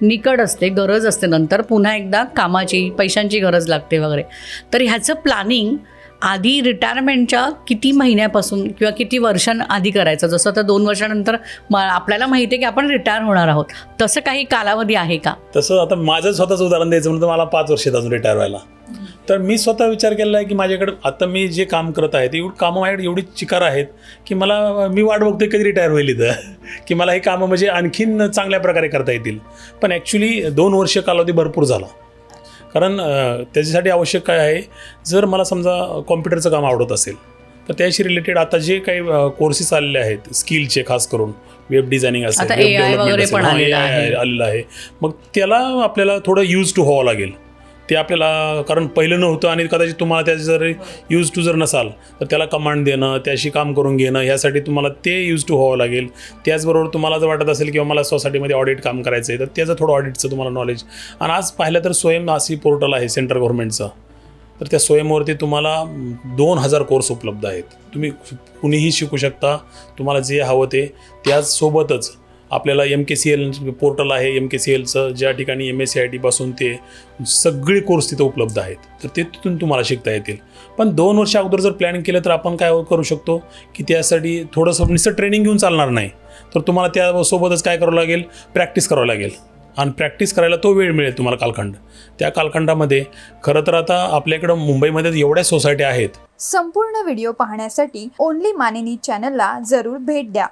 निकड असते गरज असते नंतर पुन्हा एकदा कामाची पैशांची गरज लागते वगैरे. तर ह्याचं प्लॅनिंग आधी रिटायरमेंटच्या किती महिन्यापासून किंवा किती वर्षांआधी करायचं? जसं आता दोन वर्षानंतर म आपल्याला माहिती आहे की आपण रिटायर होणार आहोत. तसं काही कालावधी आहे का? तसं आता माझं स्वतःचं उदाहरण द्यायचं म्हणून तर मला पाच वर्ष अजून रिटायर व्हायला. तर मी स्वतः विचार केला आहे की माझ्याकडे आता मी जे काम करत आहे ते एवढी कामं माझ्याकडे एवढी चिकार आहेत की मला मी वाट बघतोय कधी रिटायर होईल इथं. की मला हे कामं म्हणजे आणखीन चांगल्या प्रकारे करता येतील. पण ॲक्च्युली दोन वर्ष कालावधी भरपूर झाला. कारण त्याच्यासाठी आवश्यक काय आहे जर मला समजा कॉम्प्युटरचं काम आवडत असेल तर त्याशी रिलेटेड आता जे काही कोर्सेस आलेले आहेत स्किलचे खास करून वेब डिझायनिंग असेल AI आहे. आलेलं आहे. मग त्याला आपल्याला थोडं यूज टू व्हावं लागेल. ते आपल्याला कारण पहिलं नव्हतं आणि कदाचित तुम्हाला त्याचे जर यूज टू जर नसाल तर त्याला कमांड देणं त्याशी काम करून घेणं ह्यासाठी तुम्हाला ते यूज टू व्हावं लागेल. त्याचबरोबर तुम्हाला जर वाटत असेल किंवा मला सोसायटीमध्ये ऑडिट काम करायचं आहे तर त्याचं थोडं ऑडिटचं तुम्हाला नॉलेज आणि आज पाहिलं तर स्वयं अशी पोर्टल आहे सेंट्रल गव्हर्नमेंटचं तर त्या स्वयंवरती तुम्हाला दोन हजार कोर्स उपलब्ध आहेत. तुम्ही कुणीही शिकू शकता तुम्हाला जे हवं ते. त्याचसोबतच आपल्याला M K C L portal आहे. एम के सी एलचं ज्या ठिकाणी एम एस सी आय टीपासून ते सगळे कोर्स तिथं उपलब्ध आहेत. तर ते तिथून तुम्हाला शिकता येतील. पण दोन वर्ष अगोदर जर प्लॅन केलं तर आपण काय करू शकतो? की त्यासाठी थोडंसं नुसतं ट्रेनिंग घेऊन चालणार नाही. तर तुम्हाला त्यासोबतच काय करावं लागेल? प्रॅक्टिस करावं लागेल. आणि प्रॅक्टिस करायला तो वेळ मिळेल तुम्हाला कालखंड. त्या कालखंडामध्ये खरं तर आता आपल्याकडं मुंबईमध्ये एवढ्या सोसायट्या आहेत. संपूर्ण व्हिडिओ पाहण्यासाठी ओनली मानिनी चॅनलला जरूर भेट द्या.